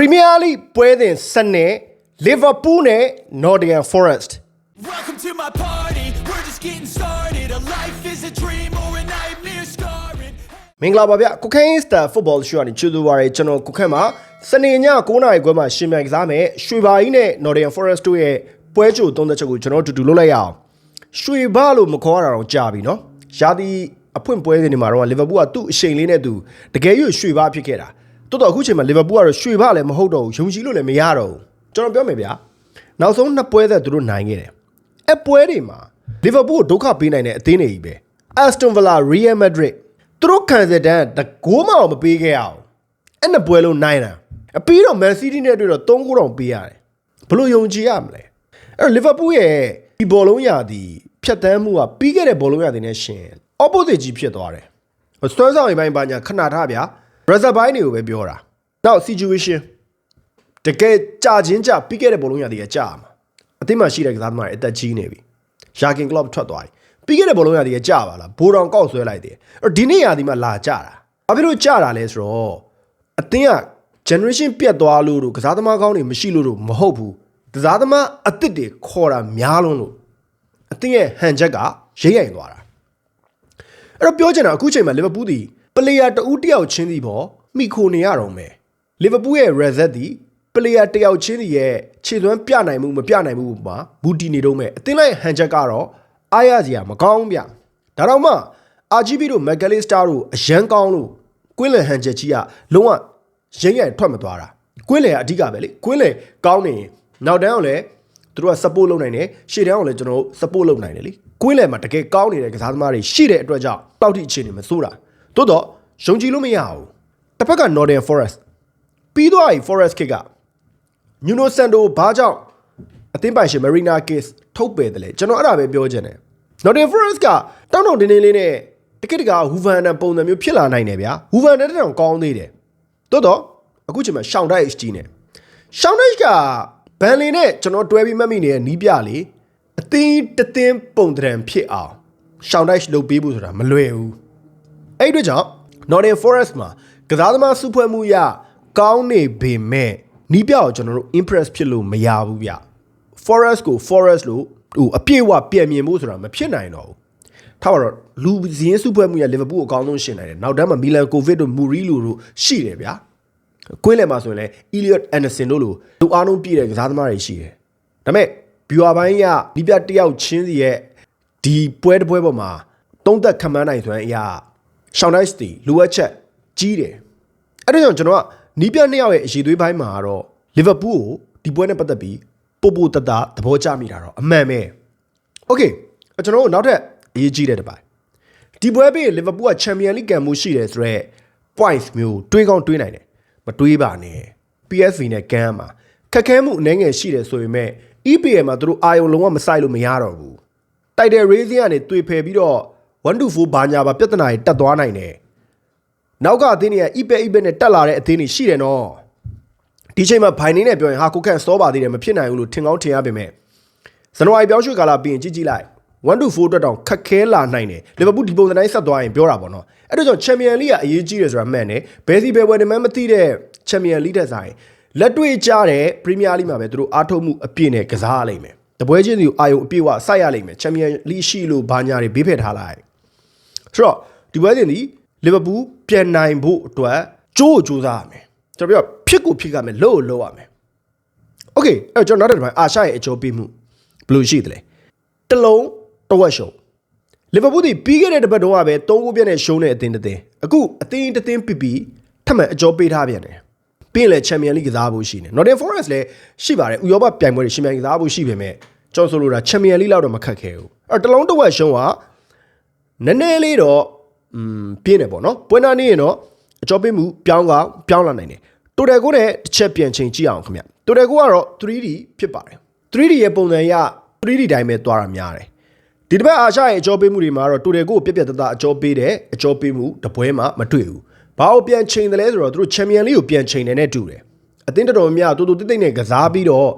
Premier League ပွဲစဉ်စနစ် Liverpool နဲ့ Nottingham Forest Welcome to my party. We're just getting started. A life is a dream or a nightmare scarring. မင်္ဂလာပါဗျကိုခိုင်းစတာ football show ကနေကြိုဆိုပါရစေကျွန်တော်ကိုခန့်မှာစနေည9နာရီခွဲမှာရှင်မြန်ကစားမယ်ရွှေဘာကြီးနဲ့ Nottingham Forest တို့ရဲ့ပွဲကြိုသုံးသက်ချက်ကိုကျွန်တော်တို့အတူတူလုပ်လိုက်ရအောင်ရွှေဘာလို့မခေါ်ရတာတော့ကြာပြီနော်ရာသီအဖွင့်ပွဲစဉ်တွေမှာတော့လီဗာပူးကသူ့အရှိန်လေးနဲ့သူတကယ်ရွရွှေဘာဖြစ်ခဲ့တာ တိုးတော့အခုချိန်မှာလီဗာပူးကတော့ရွှေဘာလည်းမဟုတ်တော့ဘူးယုံကြည်လို့လည်းမရတော့ဘူးကျွန်တော်ပြောမယ်ဗျာနောက်ဆုံးနှစ်ပွဲသက်သူတို့နိုင်ခဲ့တယ်အပွဲတွေမှာလီဗာပူးကိုဒုက္ခပေးနိုင်တဲ့အသင်းတွေကြီးပဲအက်စတွန်ဗလာရီယယ်မက်ဒရစ်သူတို့ခံစစ်တန်းတကိုးမအောင်မပေးခဲ့ရအောင်အဲ့နှစ်ပွဲလုံးနိုင်တာအပြီးတော့မန်စီးတီးနဲ့တွေ့တော့3ဂိုးတောင်ပေးရတယ်ဘလို့ယုံကြည်ရမလဲအဲ့တော့လီဗာပူးရဲ့ဒီဘောလုံးရာသီဖြတ်တန်းမှုကပြီးခဲ့တဲ့ဘောလုံးရာသီနဲ့ရှင် opposite ကြီးဖြစ်သွားတယ်စွမ်းဆောင်ရင်ပိုင်းပါညာခဏထားဗျာ reserve ဘိုင်းတွေကိုပဲပြောတာနောက် situation တကယ်ကြာချင်းကြာပြီးခဲ့တဲ့ဘောလုံးရာသီကကြာမှာအသင်းမှာရှိတဲ့ကစားသမားတွေအသက်ကြီးနေပြီယာကင်ကလော့ထွက်သွားပြီပြီးခဲ့တဲ့ဘောလုံးရာသီကကြာပါလားဘိုးတော်ကောက်ဆွဲလိုက်တယ်အဲ့တော့ဒီနေ့ရာသီမှာလာကြာတာဘာဖြစ်လို့ကြာတာလဲဆိုတော့အသင်းက generation ပြတ်သွားလို့တို့ကစားသမားကောင်းတွေမရှိလို့တို့မဟုတ်ဘူးကစားသမားအသစ်တွေခေါ်တာများလုံးလို့အသင်းရဲ့ဟန်ချက်ကရိမ့်ရိုင်သွားတာအဲ့တော့ပြောချင်တာအခုချိန်မှာလီဗာပူးဒီ ပလေယာတဦးတယောက်ချင်းစီပေါ်မိခိုနေရတော့မယ်လီဗာပူးရဲ့ reset ဒီပလေယာတယောက်ချင်းစီရဲ့ခြေသွမ်းပြနိုင်မှုမပြနိုင်မှုမှာဘူတီနေတော့မယ်အသင်းလိုက်ဟန်ချက်ကတော့အားရစရာမကောင်းဘူးဗျဒါတော့မှ RGB တို့ McAllister တို့အရန်ကောင်းလို့ကွင်းလယ်ဟန်ချက်ကြီးကလုံးဝရင်းရထွက်မသွားတာကွင်းလယ်ကအဓိကပဲလေကွင်းလယ်ကောင်းနေရင်နောက်တန်းအောင်လည်းသူတို့က support လုပ်နိုင်တယ်ရှေ့တန်းအောင်လည်းကျွန်တော်တို့ support လုပ်နိုင်တယ်လေကွင်းလယ်မှာတကယ်ကောင်းနေတဲ့ကစားသမားတွေရှိတဲ့အတွက်ကြောင့်တောက်တိအခြေအနေမစိုးတာ တိုးတော့ယုံကြည်လို့မရဘူးတစ်ဖက်က Northern Forest ပြီးသွားပြီ Forest kick က Nuno Santo ဘာကြောင့်အသင်းပိုင်ရှင် Marina Case ထုတ်ပယ်တယ်လေကျွန်တော်အဲ့ဒါပဲပြောချင်တယ် Northern Forest ကတောင်းတောင်းတင်းတင်းလေးနဲ့တကက်တကဟူဗန်နံပုံစံမျိုးဖြစ်လာနိုင်တယ်ဗျာဟူဗန်နံတက်တောင်ကောင်းသေးတယ်တိုးတော့အခုချိန်မှာရှောင်းတိုက် HD နဲ့ရှောင်းတိုက်ကဘန်လင်နဲ့ကျွန်တော်တွဲပြီးမှတ်မိနေတဲ့နီးပြလေအသင်းတသင်းပုံတံဖြစ်အောင်ရှောင်းတိုက်လုပ်ပေးဖို့ဆိုတာမလွယ်ဘူး အဲ့ဒီအတွက်ကြောင့် Northern Forest မှာကစားသမားစုဖွဲ့မှုရကောင်းနေပေမဲ့နီးပြကိုကျွန်တော်တို့ impress ဖြစ်လို့မရဘူးဗျ Forest ကို Forest လို့ဟိုအပြည့်အဝပြန်မြင်ဖို့ဆိုတာမဖြစ်နိုင်တော့ဘူးထားပါတော့လူစည်းစုဖွဲ့မှုရ Liverpool ကိုအကောင်းဆုံးရှင်နိုင်တယ်နောက်တန်းမှာ Milan Kovic တို့ Mourinho တို့ရှိတယ်ဗျာကွင်းလယ်မှာဆိုရင်လည်း Elliot Anderson တို့လိုသူအားလုံးပြည့်တဲ့ကစားသမားတွေရှိတယ်။ဒါပေမဲ့ viewer ဘိုင်းကဒီပြတယောက်ချင်းစီရဲ့ဒီပွဲတစ်ပွဲပေါ်မှာတုံးသက်ခံမန်းနိုင်ဆိုရင်အရာ ရှောင်းတိုင်းစတီလိုအပ်ချက်ကြီးတယ်။အဲ့ဒါကြောင့်ကျွန်တော်ကနီးပြနှစ်ယောက်ရဲ့အရေးသွေးပိုင်းမှာကတော့ Liverpool ကိုဒီပွဲနဲ့ပတ်သက်ပြီးပို့ပို့တတသဘောကျမိတာတော့အမှန်ပဲ။ Okay ကျွန်တော်တို့နောက်ထပ်အရေးကြီးတဲ့တစ်ပိုင်းဒီပွဲပြီးလီဗာပူးကချန်ပီယံလိကံမှုရှိတယ်ဆိုတော့ points မျိုးတွေးကောင်းတွေးနိုင်တယ်မတွေးပါနဲ့ PSV နဲ့ကမ်းမှာခက်ခဲမှုအနေငယ်ရှိတယ်ဆိုပေမဲ့ EPL မှာသူတို့အာယုံလုံးဝမဆိုင်လို့မရတော့ဘူးတိုက်တယ် Racing ကနေတွေ့ဖယ်ပြီးတော့ 124ဘာညာပါပြဿနာတွေတက်သွားနိုင်တယ်နောက်ကအသင်းတွေက EPL EPL နဲ့တက်လာတဲ့အသင်းတွေရှိတယ်နော်ဒီချိန်မှာဘိုင်နေနဲ့ပြောရင်ဟာကိုခန့်စောပါသေးတယ်မဖြစ်နိုင်ဘူးလို့ထင်ကောင်းထင်ရပေမဲ့ဇန်နဝါရီပြောင်းရွှေ့ကာလပြီးရင်ကြည့်ကြည့်လိုက်1 to 4အတွက်တောင်ခက်ခဲလာနိုင်တယ်လီဗာပူးဒီပုံစံတိုင်းဆက်သွားရင်ပြောတာပေါ့နော်အဲ့တော့ကြောင့်ချန်ပီယံလိကအရေးကြီးတယ်ဆိုတာမှန်တယ်ဘယ်စီဘယ်ဝယ်နေမှမသိတဲ့ချန်ပီယံလိတဲ့ဆိုင်လက်တွေ့ကြတဲ့ပရီးမီးယားလိမှာပဲသူတို့အားထုတ်မှုအပြည့်နဲ့ကစားရလိမ့်မယ်တပွဲချင်းစီကိုအာယုံအပြည့်ဝစိုက်ရလိမ့်မယ်ချန်ပီယံလိရှိလို့ဘာညာတွေဘေးဖယ်ထားလိုက် ဆိုတော့ဒီပွဲချင်းဒီလီဗာပူးပြန်နိုင်ဖို့အတွက်ကြိုးကြိုးစားရမယ်ကျွန်တော်ပြောဖြစ်ကိုဖြစ်ကမယ်လို့လို့ရမယ်โอเคအဲ့တော့ကျွန်တော်နောက်တစ်ပိုင်းအာရှရဲ့အကျိုးပေးမှုဘယ်လိုရှိသလဲတလုံးတဝက်ရှုံလီဗာပူးဒီပြီးခဲ့တဲ့တစ်ပတ်တုန်းကပဲ၃ခုပြည့်နဲ့ရှုံးတဲ့အသင်းတစ်သင်းအခုအသင်းတစ်သင်းပြပြီးထပ်မံအကျော်ပေးထားပြန်တယ်ပြီးရင်လည်းချန်ပီယံလိကစားဖို့ရှိနေ Nottingham Forest လည်းရှိပါတယ်ဥရောပပြိုင်ပွဲတွေရှင်ပြိုင်ကစားဖို့ရှိပေမဲ့ကျွန်တော်ဆိုလိုတာချန်ပီယံလိလောက်တော့မခက်ခဲဘူးအဲ့တလုံးတဝက်ရှုံးက နည်းနည်းလေးတော့อืมပြင်းတယ်ပေါ့နော်ပွဲနာနေရင်တော့အကျော်ပေးမှုပြောင်းကောင်းပြောင်းလာနိုင်တယ်တိုတယ်ကိုနဲ့တစ်ချက်ပြန်ချိန်ကြည့်အောင်ခင်ဗျတိုတယ်ကိုကတော့ 3D ဖြစ်ပါတယ် 3D ရဲ့ပုံစံရ 3D တိုင်းပဲသွားတာများတယ်ဒီတစ်ပတ်အာရှရဲ့အကျော်ပေးမှုတွေမှာတော့တိုတယ်ကိုပြက်ပြက်တသားအကျော်ပေးတယ်အကျော်ပေးမှုတပွဲမှာမတွေ့ဘူးဘာလို့ပြန်ချိန်တယ်လဲဆိုတော့သူတို့ချန်ပီယံလိကိုပြန်ချိန်တယ်နဲ့တူတယ်အသင်းတော်တော်များများတူတူတိတ်တိတ်နဲ့ကစားပြီးတော့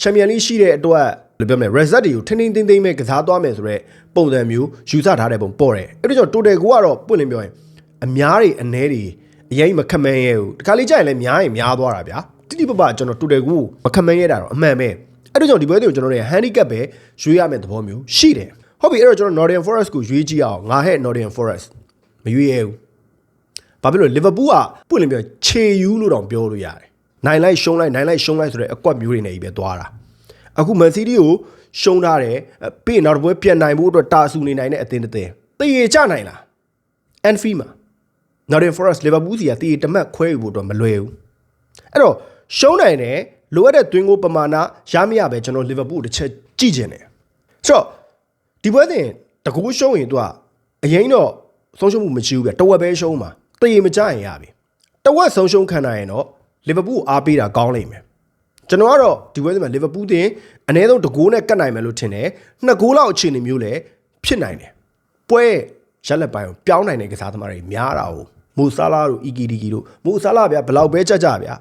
ချန်ပီယံလိရှိတဲ့အတွက်ဘယ် လိုပြောမလဲ result တွေကိုထင်းထင်းသိမ်းသိမ်းပဲကစားသွားမယ်ဆိုတော့ပုံစံမျိုးယူဆထားတဲ့ပုံပေါ်တယ်အဲ့ဒါကြောင့်တိုတယ်ကိုကတော့ပွင့်လင်းပြောရင်အများတွေအ ਨੇ တွေအရင်မခက်မန်းရဲဘူးတခါလေးကြာရင်လည်းများရင်များသွားတာဗျာတိတိပပကျွန်တော်တူတယ်ကိုမခံမရတာတော့အမှန်ပဲအဲ့ဒါကြောင့်ဒီပွဲတွေကိုကျွန်တော်တို့ handicap ပဲရွေးရမယ့်သဘောမျိုးရှိတယ်ဟုတ်ပြီအဲ့တော့ကျွန်တော် Nottingham Forest ကိုရွေးကြည့်အောင်ငါဟဲ့ Nottingham Forest မရွေးရဘူးဘာဖြစ်လို့လီဗာပူးကပွင့်လင်းပြောခြေယူလို့တောင်ပြောလို့ရတယ်နိုင်လိုက်ရှုံးလိုက်နိုင်လိုက်ရှုံးလိုက်ဆိုတဲ့အကွက်မျိုးတွေနဲ့ကြီးပဲသွားတာ အခုမန်စီးတီးကိုရှုံးထားတယ်အဲ့ပြီးရင်နောက်တစ်ပွဲပြန်နိုင်ဖို့အတွက်တာဆူနေနိုင်တဲ့အသင်းတစ်သင်းတရေကြနိုင်လား Anfield မှာ Nottingham Forest Liverpool စီကတည်တမတ်ခွဲယူဖို့တော့မလွယ်ဘူးအဲ့တော့ရှုံးနိုင်တယ်လိုအပ်တဲ့သွင်းကိုပမာဏရမရပဲကျွန်တော် Liverpool တစ်ချက်ကြည့်ခြင်းတယ်ဆိုတော့ဒီပွဲစဉ်တကူရှုံးရင်သူကအရင်တော့ဆုံးရှုံးမှုမရှိဘူးဗျတဝက်ပဲရှုံးမှာတည်မကြရင်ရပြီတဝက်ဆုံးရှုံးခံနိုင်ရင်တော့ Liverpool အားပေးတာကောင်းလိမ့်မယ် ကျွန်တော်ကတော့ဒီပွဲစဉ်မှာ Liverpool တင်အနည်းဆုံးတကူနဲ့ကတ်နိုင်မယ်လို့ထင်တယ်နှစ်ဂိုးလောက်အခြေအနေမျိုးလည်းဖြစ်နိုင်တယ်ပွဲရက်လက်ပိုင်းကိုပြောင်းနိုင်တဲ့ကစားသမားတွေများတာ哦မူဆာလာတို့အီကီဒီကီတို့မူဆာလာဗျာဘယ်လောက်ပဲကြက်ကြဗျာ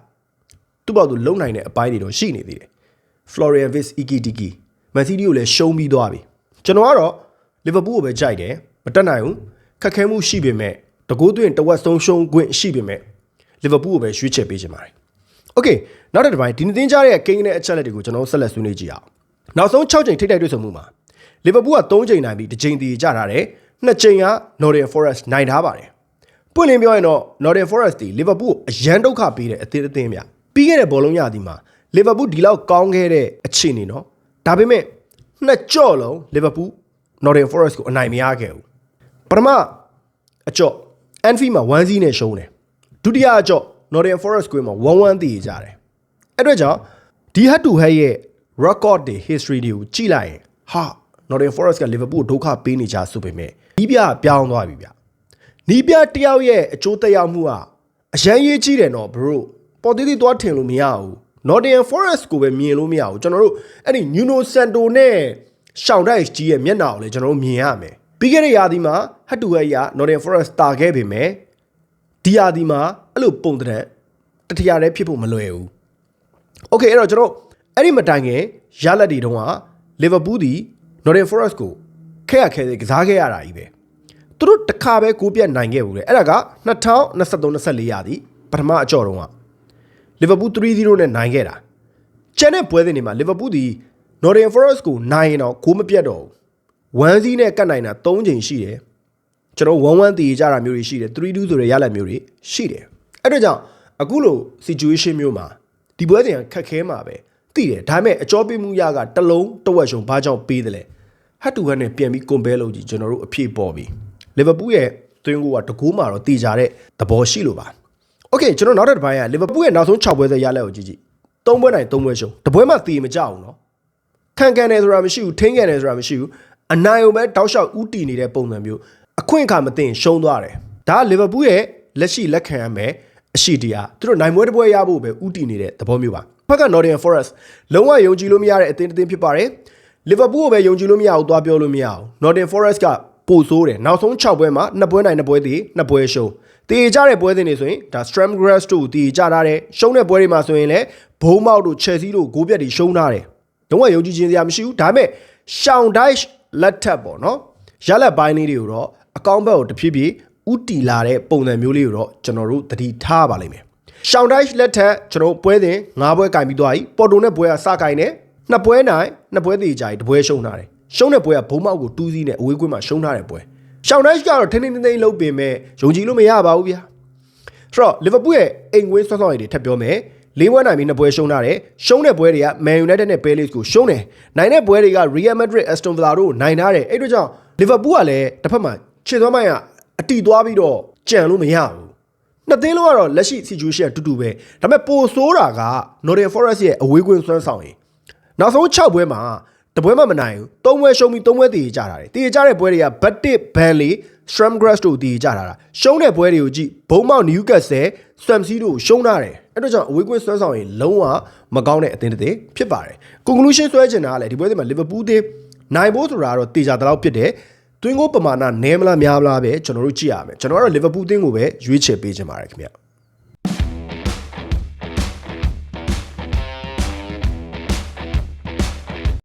သူ့ဘောက်သူလုံနိုင်တဲ့အပိုင်းတွေတော့ရှိနေသေးတယ် Florian Wirtz Ikitiki မန်စီးတီးကိုလည်းရှုံးပြီးသွားပြီကျွန်တော်ကတော့လီဗာပူးကိုပဲကြိုက်တယ်မတက်နိုင်ဘူးခက်ခဲမှုရှိပေမဲ့တကူးသွင်းတဝက်ဆုံးရှုံးခွင့်ရှိပေမဲ့လီဗာပူးကိုပဲရွေးချယ်ပေးချင်ပါတယ် Okay နောက်တစ်ပိုင်းဒီနေ့သင်ကြားတဲ့ကိန်းနဲ့အချက်လက်တွေကိုကျွန်တော်ဆက်လက်ဆွေးနွေးကြည့်အောင်နောက်ဆုံး6ချိန်ထိတိုက်တွေ့ဆုံမှုမှာလီဗာပူးက3ချိန်နိုင်ပြီးတစ်ချိန်တည်ကြထားတယ်နှစ်ချိန်က Northern Forest နိုင်ထားပါတယ်ပွင့်လင်းပြောရင်တော့ Northern Forest တီလီဗာပူးကိုအရန်ဒုက္ခပေးတဲ့အသေးအသင်းများပြီးခဲ့တဲ့ဘောလုံးရသည်မှာလီဗာပူးဒီလောက်ကောင်းခဲ့တဲ့အခြေအနေနော်ဒါပေမဲ့နှစ်ကြော့လုံးလီဗာပူး Northern Forest ကိုအနိုင်မရခဲ့ဘူးပထမအကြော့ Anfield မှာ1-0နဲ့ရှုံးတယ်ဒုတိယအကြော့ Nottingham Forest ကိုမှာ1-1တည်ကြတယ်အဲ့အတွက်ကြောင့်ဒီ head to head ရဲ့ record တွေ history တွေကိုကြည့်လိုက်ရင်ဟာ Nottingham Forest က Liverpool ကိုဒုက္ခပေးနေကြဆိုပေမဲ့ဒီပြပြောင်းသွားပြီဗျနီးပြတယောက်ရဲ့အကျိုးသက်ရောက်မှုကအရန်ရေးကြီးတယ်နော် bro ပေါ်သေးသေးသွားထင်လို့မရဘူး Nottingham Forest ကိုပဲမြင်လို့မရဘူးကျွန်တော်တို့အဲ့ဒီ Nuno Santo နဲ့ Shaun Dyche ကြီးရဲ့မျက်နှာကိုလည်းကျွန်တော်တို့မြင်ရမယ်ပြီးခဲ့တဲ့ရာသီမှာ head to head ရ Nottingham Forest တာခဲ့ပေမဲ့ ဒီရာသီမှာအဲ့လိုပုံတံတတရာလည်းဖြစ်ဖို့မလွယ်ဘူး โอเคအဲ့တော့ကျွန်တော်အဲ့ဒီမတိုင်ခင်ရလက်တွေတုန်းကလီဗာပူးဒီ Nottingham Forest ကိုခဲရခဲကစားခဲ့ရတာကြီးပဲသူတို့တစ်ခါပဲကိုပြတ်နိုင်ခဲ့ဘူးလေအဲ့ဒါက2023-24ရာသီပထမအကြော့တုန်းကလီဗာပူး3-0နဲ့နိုင်ခဲ့တာကျန်တဲ့ပွဲစဉ်တွေမှာလီဗာပူးဒီ Nottingham Forest ကိုနိုင်ရင်တော့ဂိုးမပြတ်တော့ဘူး1-0နဲ့ကတ်နိုင်တာ3ချိန်ရှိတယ် ကျွန်တော်1-1တည်ကြတာမျိုးတွေရှိတယ်3-2ဆိုတဲ့ရလက်မျိုးတွေရှိတယ်အဲ့ဒါကြောင့်အခုလို situation မျိုးမှာဒီပွဲစဉ်ကခက်ခဲမှာပဲသိတယ်ဒါပေမဲ့အကြောပေးမှုရကတလုံးတဝက်ရှုံဘာကြောင့်ပေးတယ်လဲဟတ်တူဟတ်နဲ့ပြန်ပြီး compare လုပ်ကြည့်ကျွန်တော်တို့အဖြစ်ပေါ်ပြီလီဗာပူးရဲ့သွင်းကိုကတကူးမှာတော့တည်ကြတဲ့သဘောရှိလို့ပါโอเคကျွန်တော်နောက်တစ်ပိုင်းကလီဗာပူးရဲ့နောက်ဆုံး6ပွဲသက်ရလက်ကိုကြည့်ကြည့်၃ပွဲနိုင်၃ပွဲရှုံးတပွဲမှတည်မကြဘူးเนาะခံကန်တယ်ဆိုတာမရှိဘူးထိန်းကန်တယ်ဆိုတာမရှိဘူးအနိုင်ုံပဲတောက်လျှောက်ဥတီနေတဲ့ပုံစံမျိုး အခွင့်အခါမသိရင်ရှုံးသွားတယ်ဒါကလီဗာပူးရဲ့လက်ရှိလက်ခံရမယ်အရှိတရားသူတို့နိုင်ပွဲတစ်ပွဲရဖို့ပဲဥတီနေတဲ့သဘောမျိုးပါဘက်က Nottingham Forest လုံးဝယုံကြည်လို့မရတဲ့အသင်းတစ်သင်းဖြစ်ပါတယ်လီဗာပူးကိုပဲယုံကြည်လို့မရဘူးသွားပြောလို့မရဘူး Nottingham Forest ကပိုဆိုးတယ်နောက်ဆုံး6ပွဲမှာ2ပွဲနိုင်2ပွဲတည်2ပွဲရှုံးတည်ကြတဲ့ပွဲစဉ်တွေဆိုရင်ဒါ Stram Grass တို့တည်ကြထားတယ်ရှုံးတဲ့ပွဲတွေမှာဆိုရင်လည်းဘုံမောက်တို့ Chelsea တို့ဂိုးပြတ်တွေရှုံးထားတယ်လုံးဝယုံကြည်ခြင်းစရာမရှိဘူးဒါပေမဲ့ Shaun Dyche လက်ထပ်ပေါ့နော်ရလက်ပိုင်းလေးတွေကိုတော့ အကောင့်ဘက်ကိုတဖြည်းဖြည်းဥတီလာတဲ့ပုံစံမျိုးလေးကိုတော့ကျွန်တော်တို့သတိထားပါလိမ့်မယ်ရှောင်းဒိုက်လက်ထက်ကျွန်တော်ပွဲစဉ်၅ပွဲကင်ပြီးသွားပြီပေါ်တိုနဲ့ပွဲကစကင်တယ်နှစ်ပွဲနိုင်နှစ်ပွဲသေးကြပြီတပွဲရှုံးထားတယ်ရှုံးတဲ့ပွဲကဘုံမောက်ကိုတူးစီးနဲ့အဝေးကွင်းမှာရှုံးထားတဲ့ပွဲရှောင်းဒိုက်ကတော့ထင်းထင်းထင်းထင်းလုံးပင်မဲ့ယုံကြည်လို့မရပါဘူးဗျာဆိုတော့လီဗာပူးရဲ့အိမ်ဝင်းဆွတ်ဆောက်ရည်တွေထပ်ပြောမယ်လေးပွဲနိုင်ပြီးနှစ်ပွဲရှုံးထားတယ်ရှုံးတဲ့ပွဲတွေက Man United နဲ့ Palace ကိုရှုံးတယ်နိုင်တဲ့ပွဲတွေက Real Madrid Aston Villa တို့နိုင်ထားတယ်အဲ့တို့ကြောင့်လီဗာပူးကလည်းတစ်ဖက်မှာ ခြေသွားမိုင်းကအတီသွားပြီးတော့ကြံလို့မရဘူးနှစ်သင်းလုံးကတော့လက်ရှိ situation အတူတူပဲဒါပေမဲ့ပိုဆိုးတာက Nottingham Forest ရဲ့အဝေးကွင်းစွမ်းဆောင်ရင်နောက်ဆုံး6ပွဲမှာတပွဲမှမနိုင်ဘူး၃ပွဲရှုံးပြီး၃ပွဲတည်ကြတာတယ်တည်ကြတဲ့ပွဲတွေက Batik Burnley Stramgrass တို့တည်ကြတာတာရှုံးတဲ့ပွဲတွေကိုကြည့်ဘုံမောက် Newcastle Swansea တို့ရှုံးထားတယ်အဲ့တော့ကြောင့်အဝေးကွင်းစွမ်းဆောင်ရင်လုံးဝမကောင်းတဲ့အသင်းတစ်သင်းဖြစ်ပါတယ် conclusion ဆွဲချင်တာကလည်းဒီပွဲတွေမှာ Liverpool သေးနိုင်ဖို့ဆိုတာကတော့တေချာတလောက်ဖြစ်တယ် တွင်းကိုပမာဏနည်းမလားများမလားပဲကျွန်တော်တို့ကြည့်ရမယ်ကျွန်တော်ကတော့ Liverpool တင်းကိုပဲရွေးချယ်ပေးချင်ပါတယ်ခင်ဗျ